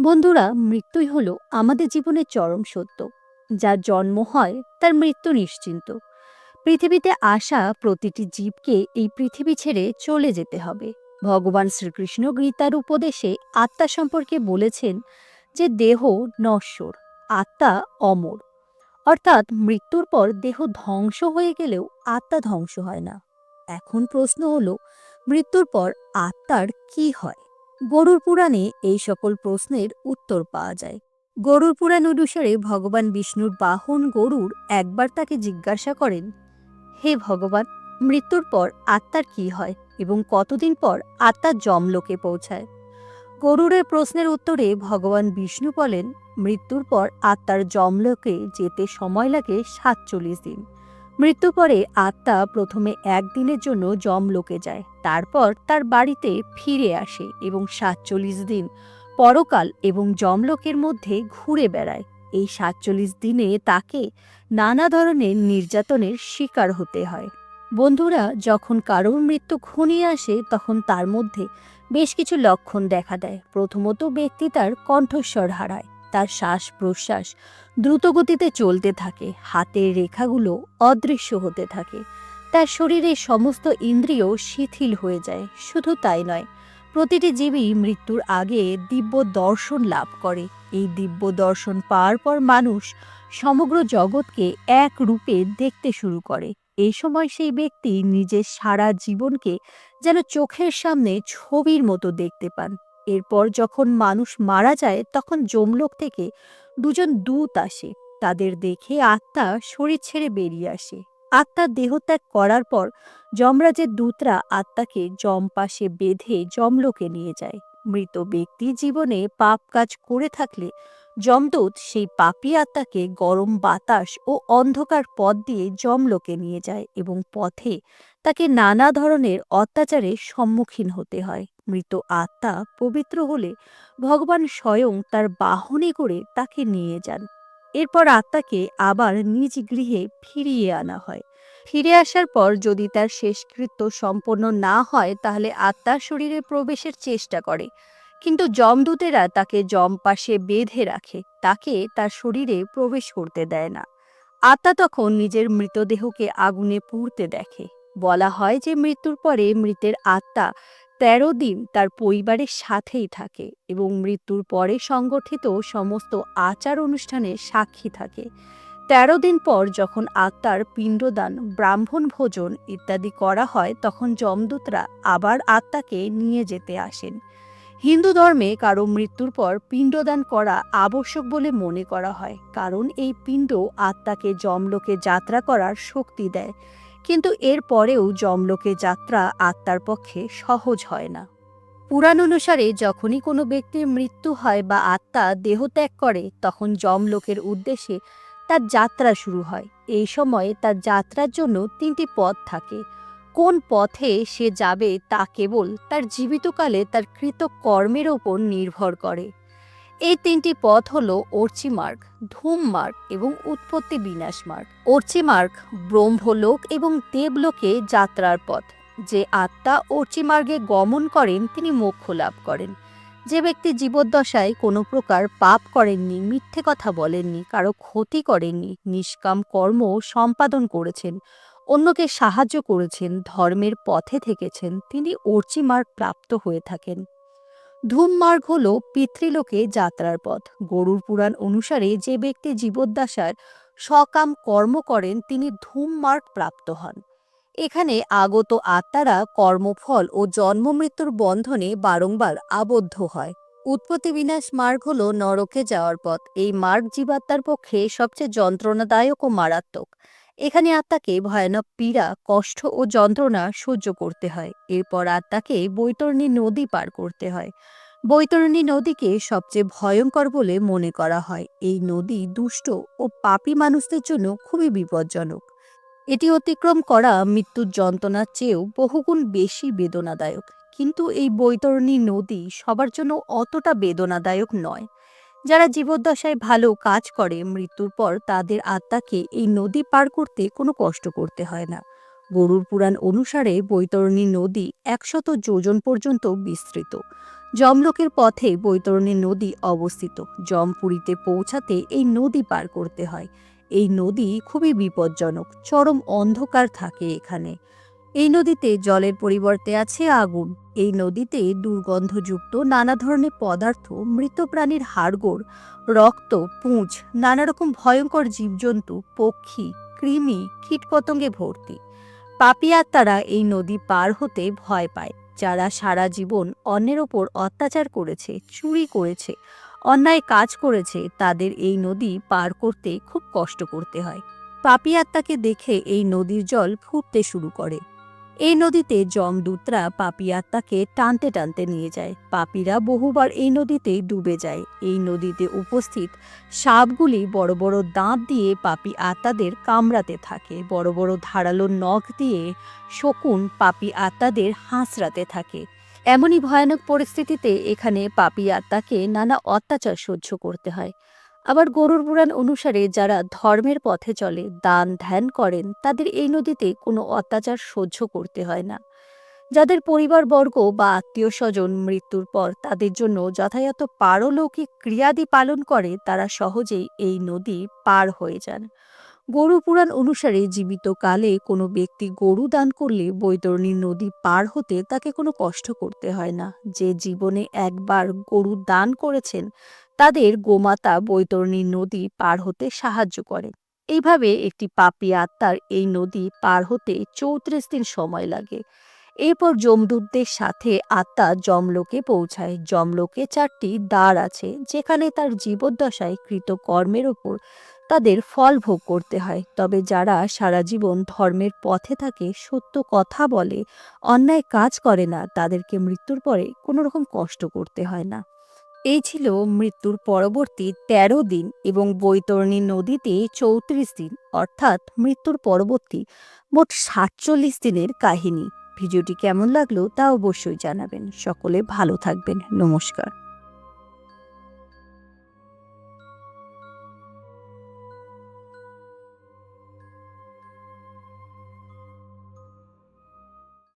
বন্ধুরা, মৃত্যুই হলো আমাদের জীবনের চরম সত্য। যার জন্ম হয়, তার মৃত্যু নিশ্চিন্ত। পৃথিবীতে আসা প্রতিটি জীবকে এই পৃথিবী ছেড়ে চলে যেতে হবে। ভগবান শ্রীকৃষ্ণ গীতার উপদেশে আত্মা সম্পর্কে বলেছেন যে দেহ নশ্বর, আত্মা অমর। অর্থাৎ মৃত্যুর পর দেহ ধ্বংস হয়ে গেলেও আত্মা ধ্বংস হয় না। এখন প্রশ্ন হলো, মৃত্যুর পর আত্মার কি হয়? গরুর পুরাণে এই সকল প্রশ্নের উত্তর পাওয়া যায়। গরুর পুরাণ অনুসারে ভগবান বিষ্ণুর বাহন গরুর একবার তাকে জিজ্ঞাসা করেন, হে ভগবান, মৃত্যুর পর আত্মার কি হয় এবং কতদিন পর আত্মা যমলোকে পৌঁছায়? গরুরের প্রশ্নের উত্তরে ভগবান বিষ্ণু বলেন, মৃত্যুর পর আত্মার যমলোকে যেতে সময় লাগে সাতচল্লিশ দিন। মৃত্যু পরে আত্মা প্রথমে একদিনের জন্য যমলোকে যায়, তারপর তার বাড়িতে ফিরে আসে এবং সাতচল্লিশ দিন পরকাল এবং যমলোকের মধ্যে ঘুরে বেড়ায়। এই সাতচল্লিশ দিনে তাকে নানা ধরনের নির্যাতনের শিকার হতে হয়। বন্ধুরা, যখন কারোর মৃত্যু ঘনিয়ে আসে, তখন তার মধ্যে বেশ কিছু লক্ষণ দেখা দেয়। প্রথমত, ব্যক্তি তার কণ্ঠস্বর হারায়। তার শ্বাস প্রশ্বাস দ্রুতগতিতে চলতে থাকে। হাতের রেখাগুলো অদৃশ্য হতে থাকে। তার শরীরের সমস্ত ইন্দ্রিয় শিথিল হয়ে যায়। শুধু তাই নয়, প্রতিটি জীবী মৃত্যুর আগে দিব্য দর্শন লাভ করে। এই দিব্য দর্শন পাওয়ার পর মানুষ সমগ্র জগৎকে এক রূপে দেখতে শুরু করে। এই সময় সেই ব্যক্তি নিজের সারা জীবনকে যেন চোখের সামনে ছবির মতো দেখতে পান। এরপর যখন মানুষ মারা যায়, তখন যমলোক থেকে দুজন দূত আসে। তাদের দেখে আত্মা শরীর ছেড়ে বেরিয়ে আসে। আত্মা দেহত্যাগ করার পর যমরাজের দূতরা আত্মাকে যম পাশে বেঁধে যমলোকে নিয়ে যায়। মৃত ব্যক্তি জীবনে পাপ কাজ করে থাকলে যমদূত সেই পাপী আত্মাকে গরম বাতাস ও অন্ধকার পথ দিয়ে যমলোকে নিয়ে যায় এবং পথে তাকে নানা ধরনের অত্যাচারের সম্মুখীন হতে হয়। মৃত আত্মা পবিত্র হলে ভগবান স্বয়ং তার বাহনে করে তাকে নিয়ে যান। এরপর আত্মাকে আবার নিজ গৃহে ফিরিয়ে আনা হয়। ফিরে আসার পর যদি তার শেষকৃত্য সম্পন্ন না হয়, তাহলে আত্মার শরীরে প্রবেশের চেষ্টা করে। কিন্তু যমদূতেরা তাকে যম পাশে বেঁধে রাখে, তাকে তার শরীরে প্রবেশ করতে দেয় না। আত্মা তখন নিজের মৃতদেহকে আগুনে পুড়তে দেখে। বলা হয় যে মৃত্যুর পরে মৃতের আত্মা তেরো দিন তার পরিবারের সাথেই থাকে এবং মৃত্যুর পরে সংগঠিত সমস্ত আচার অনুষ্ঠানে সাক্ষী থাকে। তেরো দিন পর যখন আত্মার পিণ্ডদান, ব্রাহ্মণ ভোজন ইত্যাদি করা হয়, তখন যমদূতরা আবার আত্মাকে নিয়ে যেতে আসেন। হিন্দু ধর্মে কারও মৃত্যুর পর পিণ্ডদান করা আবশ্যক বলে মনে করা হয়, কারণ এই পিণ্ড আত্মাকে যমলোকে যাত্রা করার শক্তি দেয়। কিন্তু এর পরেও যমলোকে যাত্রা আত্মার পক্ষে সহজ হয় না। পুরাণ অনুসারে যখনই কোনো ব্যক্তির মৃত্যু হয় বা আত্মা দেহ ত্যাগ করে, তখন যমলোকের উদ্দেশ্যে তার যাত্রা শুরু হয়। এই সময়ে তার যাত্রার জন্য তিনটি পথ থাকে। কোন পথে সে যাবে তা কেবল তার জীবিতকালে তার কৃত কর্মের ওপর নির্ভর করে। এই তিনটি পথ হল অর্চি মার্গ ধূম মার্গ এবং উৎপত্তি বিনাশ মার্গ অর্চি মার্গ ব্রহ্মলোক এবং দেবলোকে যাত্রার পথ। যে আত্মা অর্চি মার্গে গমন করেন, তিনি মোক্ষ লাভ করেন। যে ব্যক্তি জীবদ্দশায় কোনো প্রকার পাপ করেননি, মিথ্যে কথা বলেননি, কারও ক্ষতি করেননি, নিষ্কাম কর্ম সম্পাদন করেছেন অন্যকে সাহায্য করেছেন, ধর্মের পথে থেকেছেন, তিনি অর্চি মার্গ প্রাপ্ত হয়ে থাকেন। ধূম মার্গ হল পিতৃলোকে যাত্রার পথ। গরুর পুরাণ অনুসারে যে ব্যক্তি জীবদ্দশার সকাম কর্ম করেন, তিনি ধূম মার্গ প্রাপ্ত হন। এখানে আগত আত্মারা কর্মফল ও জন্ম মৃত্যুর বন্ধনে বারংবার আবদ্ধ হয়। উৎপত্তি বিনাশ মার্গ হল নরকে যাওয়ার পথ। এই মার্গ জীবাত্মার পক্ষে সবচেয়ে যন্ত্রণাদায়ক ও মারাত্মক। এখানে আত্মাকে ভয়ানক পীড়া, কষ্ট ও যন্ত্রণা সহ্য করতে হয়। এরপর আত্মাকে বৈতরণী নদী পার করতে হয়। বৈতরণী নদীকে সবচেয়ে ভয়ঙ্কর বলে মনে করা হয়। এই নদী দুষ্ট ও পাপী মানুষদের জন্য খুবই বিপজ্জনক। এটি অতিক্রম করা মৃত্যুর যন্ত্রণার চেয়েও বহুগুণ বেশি বেদনাদায়ক। কিন্তু এই বৈতরণী নদী সবার জন্য অতটা বেদনাদায়ক নয়। যারা জীবদ্দশায় ভালো কাজ করে, মৃত্যুর পর তাদের আত্মাকে এই নদী পার করতে কোনো কষ্ট করতে হয় না। গরুর পুরাণ অনুসারে বৈতরণী নদী একশত যোজন পর্যন্ত বিস্তৃত। যমলোকের পথে বৈতরণী নদী অবস্থিত। যমপুরীতে পৌঁছাতে এই নদী পার করতে হয়। এই নদী খুবই বিপজ্জনক, চরম অন্ধকার থাকে এখানে। এই নদীতে জলের পরিবর্তে আছে আগুন। এই নদীতে দুর্গন্ধযুক্ত নানা ধরনের পদার্থ, মৃত প্রাণীর হাড়গোড়, রক্ত, পুঁজ, নানা রকম ভয়ঙ্কর জীবজন্তু, পক্ষী, কৃমি, কীটপতঙ্গে ভর্তি। পাপী আত্মারা এই নদী পার হতে ভয় পায়। যারা সারা জীবন অন্যের ওপর অত্যাচার করেছে, চুরি করেছে, অন্যায় কাজ করেছে, তাদের এই নদী পার করতে খুব কষ্ট করতে হয়। পাপী আত্মাকে দেখে এই নদীর জল ফুটতে শুরু করে। এই নদীতে যমদূতরা পাপী আত্মাকে টানতে টানতে নিয়ে যায়। পাপীরা বহুবার এই নদীতে ডুবে যায়। এই নদীতে উপস্থিত সাপগুলি বড় বড় দাঁত দিয়ে পাপী আত্মাদের কামড়াতে থাকে। বড় বড় ধারালো নখ দিয়ে শকুন পাপী আত্মাদের হাঁসরাতে থাকে। এমনই ভয়ানক পরিস্থিতিতে এখানে পাপী আত্মাকে নানা অত্যাচার সহ্য করতে হয়। আবার গরুর পুরাণ অনুসারে যারা ধর্মের পথে চলে, দান ধ্যান করেন, তাদের এই নদীতে কোনো অত্যাচার সহ্য করতে হয় না। যাদের পরিবারবর্গ বা আত্মীয় স্বজন মৃত্যুর পর তাদের জন্য যথাযথ পারলৌকিক ক্রিয়াদি পালন করে, তারা সহজেই এই নদী পার হয়ে যান। গরু পুরাণ অনুসারে জীবিত কালে কোনো ব্যক্তি গরু দান করলে বৈতরণী নদী পার হতে তাকে কোনো কষ্ট করতে হয় না। যে জীবনে একবার গরু দান করেছেন তাদের গোমাতা বৈতরণী নদী পার হতে সাহায্য করে। এইভাবে একটি পাপী আত্মার এই নদী পার হতে চৌত্রিশ দিন সময় লাগে। এরপর যমদূতদের সাথে আত্মা যমলোকে পৌঁছায়। যমলোকে চারটি দ্বার আছে, যেখানে তার জীবদ্দশায় কৃত কর্মের ওপর তাদের ফল ভোগ করতে হয়। তবে যারা সারা জীবন ধর্মের পথে থাকে, সত্য কথা বলে, অন্যায় কাজ করে না, তাদেরকে মৃত্যুর পরে কোনো রকম কষ্ট করতে হয় না। এই ছিল মৃত্যুর পরবর্তী ১৩ দিন এবং বৈতরণী নদীতে চৌত্রিশ দিন, অর্থাৎ মৃত্যুর পরবর্তী মোট সাতচল্লিশ দিনের কাহিনী। ভিডিওটি কেমন লাগল তা অবশ্যই জানাবেন। সকলে ভালো থাকবেন। নমস্কার।